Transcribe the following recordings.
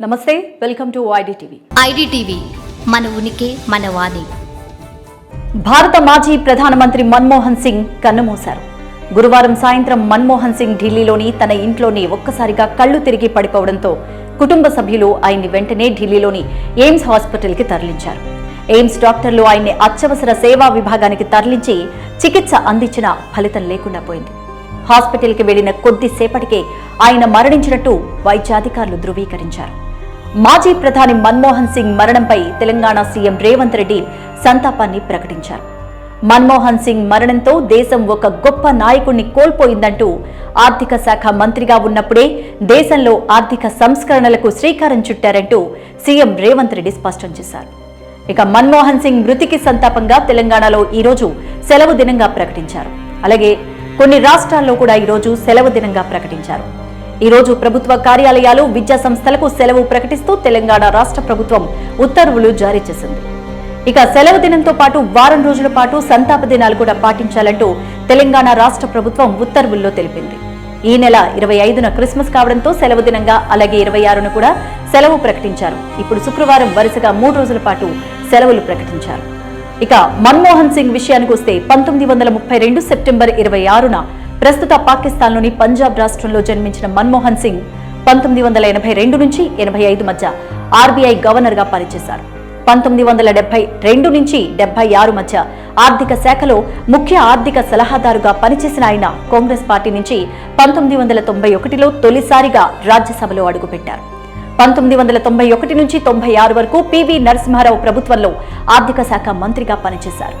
నమస్తే welcome to IDTV. IDTV మన ఉనికి మన వాణి. భారత మాజీ ప్రధానమంత్రి మన్మోహన్ సింగ్ కన్నుమూశారు. గురువారం సాయంత్రం మన్మోహన్ సింగ్ ఢిల్లీలోని తన ఇంట్లోని ఒక్కసారిగా కళ్ళు తిరిగి పడిపోవడంతో కుటుంబ సభ్యులు ఆయన్ని వెంటనే ఢిల్లీలోని ఎయిమ్స్ హాస్పిటల్కి తరలించారు. ఎయిమ్స్ డాక్టర్లు ఆయన్ని అత్యవసర సేవా విభాగానికి తరలించి చికిత్స అందించిన ఫలితం లేకుండా పోయింది. హాస్పిటల్కి వెళ్ళిన కొద్దిసేపటికే ఆయన మరణించినట్టు వైద్యాధికారులు ధృవీకరించారు. మాజీ ప్రధాని మన్మోహన్ సింగ్ మరణంపై తెలంగాణ సీఎం రేవంత్ రెడ్డి సంతాపాన్ని ప్రకటించారు. మన్మోహన్ సింగ్ మరణంతో దేశం ఒక గొప్ప నాయకుణ్ణి కోల్పోయిందంటూ ఆర్థిక శాఖ మంత్రిగా ఉన్నప్పుడే దేశంలో ఆర్థిక సంస్కరణలకు శ్రీకారం చుట్టారంటూ సీఎం రేవంత్ రెడ్డి స్పష్టం చేశారు. ఇక మన్మోహన్ సింగ్ మృతికి సంతాపంగా తెలంగాణలో ఈరోజు సెలవు దినంగా ప్రకటించారు. అలాగే కొన్ని రాష్ట్రాల్లో కూడా ఈరోజు సెలవు దినంగా ప్రకటించారు. ఈ రోజు ప్రభుత్వ కార్యాలయాలు విద్యా సంస్థలకు సెలవు ప్రకటిస్తూ తెలంగాణ రాష్ట్ర ప్రభుత్వం ఉత్తర్వులు జారీ చేసింది. ఇక సెలవు దినంతో పాటు వారం రోజుల పాటు సంతాప దినాలు కూడా పాటించాలంటూ తెలంగాణ రాష్ట్ర ప్రభుత్వం ఉత్తర్వుల్లో తెలిపింది. ఈ నెల ఇరవై ఐదున క్రిస్మస్ కావడంతో సెలవు దినంగా అలాగే ఇరవై ఆరున కూడా సెలవు ప్రకటించారు. ఇప్పుడు శుక్రవారం వరుసగా మూడు రోజుల పాటు సెలవులు ప్రకటించారు. ఇక మన్మోహన్ సింగ్ విషయానికి వస్తే పంతొమ్మిది వందల ముప్పై రెండు సెప్టెంబర్ ఇరవై ఆరున ప్రస్తుత పాకిస్తాన్లోని పంజాబ్ రాష్ట్రంలో జన్మించిన మన్మోహన్ సింగ్ పంతొమ్మిది వందల ఎనభై రెండు నుంచి ఎనభై ఐదు మధ్య ఆర్బీఐ గవర్నర్గా పనిచేశారు. పంతొమ్మిది వందల డెబ్బై రెండు నుంచి డెబ్బై ఆరు మధ్య ఆర్థిక శాఖలో ముఖ్య ఆర్థిక సలహాదారుగా పనిచేసిన ఆయన కాంగ్రెస్ పార్టీ నుంచి పంతొమ్మిది వందల తొంభై ఒకటిలో తొలిసారిగా రాజ్యసభలో అడుగుపెట్టారు. పంతొమ్మిది వందల తొంభై ఒకటి నుంచి తొంభై ఆరు వరకు పివి నరసింహారావు ప్రభుత్వంలో ఆర్థిక శాఖ మంత్రిగా పనిచేశారు.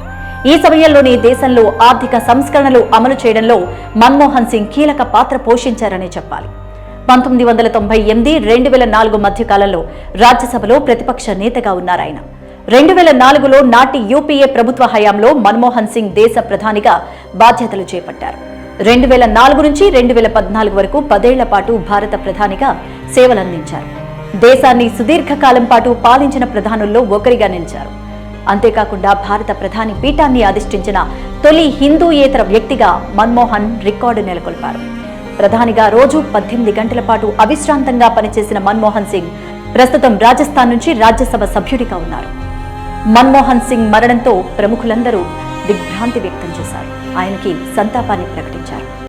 ఈ సమయంలోనే దేశంలో ఆర్థిక సంస్కరణలు అమలు చేయడంలో మన్మోహన్ సింగ్ కీలక పాత్ర పోషించారనే చెప్పాలి. పంతొమ్మిది వందల తొంభై ఎనిమిది రెండు వేల నాలుగు మధ్యకాలంలో రాజ్యసభలో ప్రతిపక్ష నేతగా ఉన్నారాయన రెండు వేల నాలుగులో నాటి యూపీఏ ప్రభుత్వ హయాంలో మన్మోహన్ సింగ్ దేశ ప్రధానిగా బాధ్యతలు చేపట్టారు. రెండు వేల నాలుగు నుంచి రెండు వేల పద్నాలుగు వరకు పదేళ్ళ పాటు భారత ప్రధానిగా సేవలందించారు. దేశాన్ని సుదీర్ఘకాలం పాటు పాలించిన ప్రధానుల్లో ఒకరిగా నిలిచారు. అంతేకాకుండా భారత ప్రధాని పీఠాన్ని అధిష్ఠించిన తొలి హిందూయేతర వ్యక్తిగా మన్మోహన్ రికార్డు నెలకొల్పారు. ప్రధానిగా రోజు పద్దెనిమిది గంటల పాటు అవిశ్రాంతంగా పనిచేసిన మన్మోహన్ సింగ్ ప్రస్తుతం రాజస్థాన్ నుంచి రాజ్యసభ సభ్యుడిగా ఉన్నారు. మన్మోహన్ సింగ్ మరణంతో ప్రముఖులందరూ దిగ్భ్రాంతి వ్యక్తం చేశారు. ఆయనకి సంతాపాన్ని ప్రకటించారు.